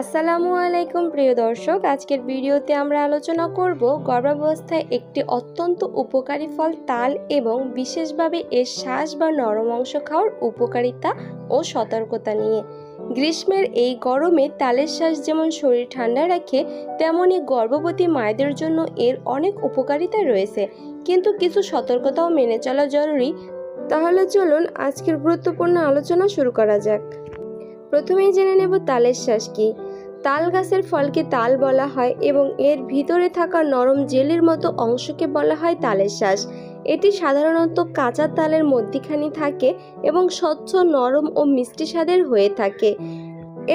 আসসালামু আলাইকুম, প্রিয় দর্শক। আজকের ভিডিওতে আমরা আলোচনা করব গর্ভাবস্থায় একটি অত্যন্ত উপকারী ফল তাল এবং বিশেষভাবে এর শ্বাস বা নরম অংশ খাওয়ার উপকারিতা ও সতর্কতা নিয়ে। গ্রীষ্মের এই গরমে তালের শ্বাস যেমন শরীর ঠান্ডা রাখে তেমনই গর্ভবতী মায়েদের জন্য এর অনেক উপকারিতা রয়েছে। কিন্তু কিছু সতর্কতাও মেনে চলা জরুরি। তাহলে চলুন আজকের গুরুত্বপূর্ণ আলোচনা শুরু করা যাক। প্রথমেই জেনে নেব তালের শ্বাস কি। তাল গাছের ফলকে তাল বলা হয় এবং এর ভিতরে থাকা নরম জেলের মতো অংশকে বলা হয় তালের শ্বাস। এটি সাধারণত কাঁচা তালের মধ্যিখানি থাকে এবং স্বচ্ছ, নরম ও মিষ্টি স্বাদের হয়ে থাকে।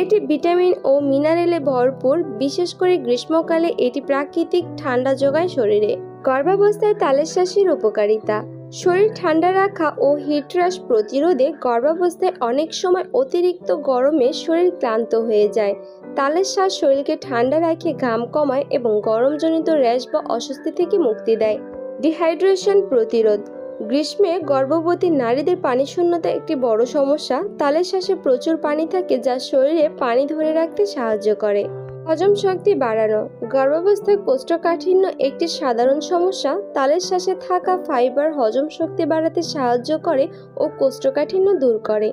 এটি ভিটামিন ও মিনারেলে ভরপুর, বিশেষ করে গ্রীষ্মকালে এটি প্রাকৃতিক ঠান্ডা যোগায় শরীরে। গর্ভাবস্থায় তালের শ্বাসের উপকারিতা। শরীর ঠান্ডা রাখা ও হিটরাস প্রতিরোধে গর্ভাবস্থায় অনেক সময় অতিরিক্ত গরমে শরীর ক্লান্ত হয়ে যায়। তালের শ্বাস শরীরকে ঠান্ডা রাখে, ঘাম কমায় এবং গরমজনিত র্যাশ বা অস্বস্তি থেকে মুক্তি দেয়। ডিহাইড্রেশন প্রতিরোধ। গ্রীষ্মে গর্ভবতী নারীদের পানি শূন্যতা একটি বড় সমস্যা। তালের শ্বাসে প্রচুর পানি থাকে যা শরীরে পানি ধরে রাখতে সাহায্য করে। হজম শক্তি বাড়ানো, গর্ভাবস্থায় কোষ্ঠকাঠিন্য একটি সাধারণ সমস্যা, তালের শ্বাসে থাকা ফাইবার হজম শক্তি বাড়াতে সাহায্য করে ও কোষ্ঠকাঠিন্য দূর করে।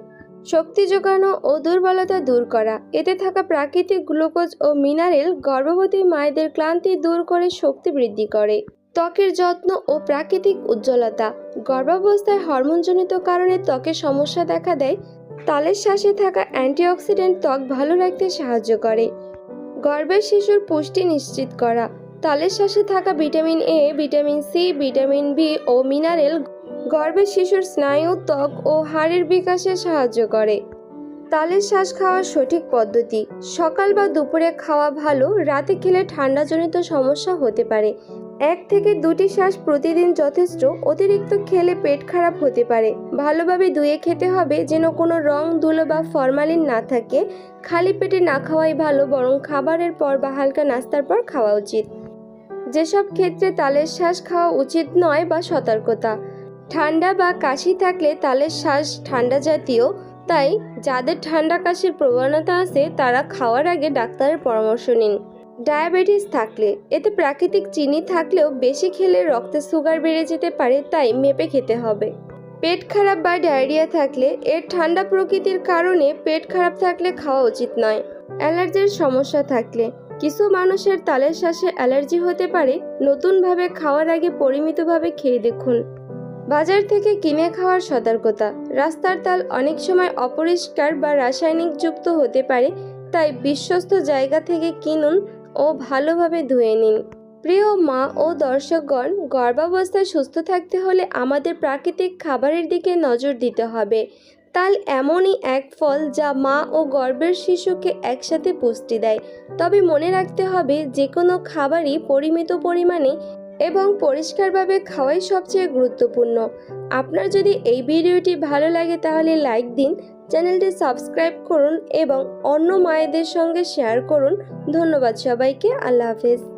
শক্তি যোগানো ও দুর্বলতা দূর করা, এতে থাকা প্রাকৃতিক গ্লুকোজ ও মিনারেল গর্ভবতী মায়েদের ক্লান্তি দূর করে শক্তি বৃদ্ধি করে। ত্বকের যত্ন ও প্রাকৃতিক উজ্জ্বলতা, গর্ভাবস্থায় হরমোনজনিত কারণে ত্বকের সমস্যা দেখা দেয়, তালের শ্বাসে থাকা অ্যান্টিঅক্সিডেন্ট ত্বক ভালো রাখতে সাহায্য করে। গর্ভের শিশুর পুষ্টি নিশ্চিত করা। তালের শ্বাসে থাকা vitamin A vitamin C vitamin B O mineral গর্ভের শিশুর স্নায়ু, ত্বক ও হাড়ের বিকাশে সাহায্য করে। তালের শ্বাস খাওয়ার সঠিক পদ্ধতি। সকাল বা দুপুরে খাওয়া ভালো, রাতে খেলে ঠান্ডাজনিত সমস্যা হতে পারে। এক থেকে দুটি শ্বাস প্রতিদিন যথেষ্ট, অতিরিক্ত খেলে পেট খারাপ হতে পারে। ভালোভাবে ধুয়ে খেতে হবে যেন কোনো রং, ধুলো বা ফরমালিন না থাকে। খালি পেটে না খাওয়াই ভালো, বরং খাবারের পর বা হালকা নাস্তার পর খাওয়া উচিত। যেসব ক্ষেত্রে তালের শ্বাস খাওয়া উচিত নয় বা সতর্কতা। ঠান্ডা বা কাশি থাকলে তালের শ্বাস ঠান্ডা জাতীয়, তাই যাদের ঠান্ডা কাশির প্রবণতা আছে তারা খাওয়ার আগে ডাক্তারের পরামর্শ নিন। ডায়াবেটিস থাকলে, এতে প্রাকৃতিক চিনি থাকলেও বেশি খেলে রক্তে সুগার বেড়ে যেতে পারে, তাই মেপে খেতে হবে। পেট খারাপ বা ডায়রিয়া থাকলে, এর ঠান্ডা প্রকৃতির কারণে পেট খারাপ থাকলে খাওয়া উচিত নয়। অ্যালার্জির সমস্যা থাকলে, কিছু মানুষের তালের শ্বাসে অ্যালার্জি হতে পারে, নতুনভাবে খাওয়ার আগে পরিমিতভাবে খেয়ে দেখুন। বাজার থেকে কিনে খাওয়ার সতর্কতা, রাস্তার তাল অনেক সময় অপরিষ্কার বা রাসায়নিক যুক্ত হতে পারে, তাই বিশ্বস্ত জায়গা থেকে কিনুন ও ভালোভাবে ধুয়ে নিন। প্রিয় মা ও দর্শকগণ, গর্ভাবস্থায় সুস্থ থাকতে হলে আমাদের প্রাকৃতিক খাবারের দিকে নজর দিতে হবে। তাল এমনই এক ফল যা মা ও গর্ভের শিশুকে একসাথে পুষ্টি দেয়। তবে মনে রাখতে হবে যে কোনো খাবারই পরিমিত পরিমাণে এবং পরিষ্কারভাবে খাওয়াই সবচেয়ে গুরুত্বপূর্ণ। আপনার যদি এই ভিডিওটি ভালো লাগে তাহলে লাইক দিন চ্যানেলটি সাবস্ক্রাইব করুন এবং অন্য মায়েদের সঙ্গে শেয়ার করুন। ধন্যবাদ সবাইকে। আল্লাহ হাফেজ।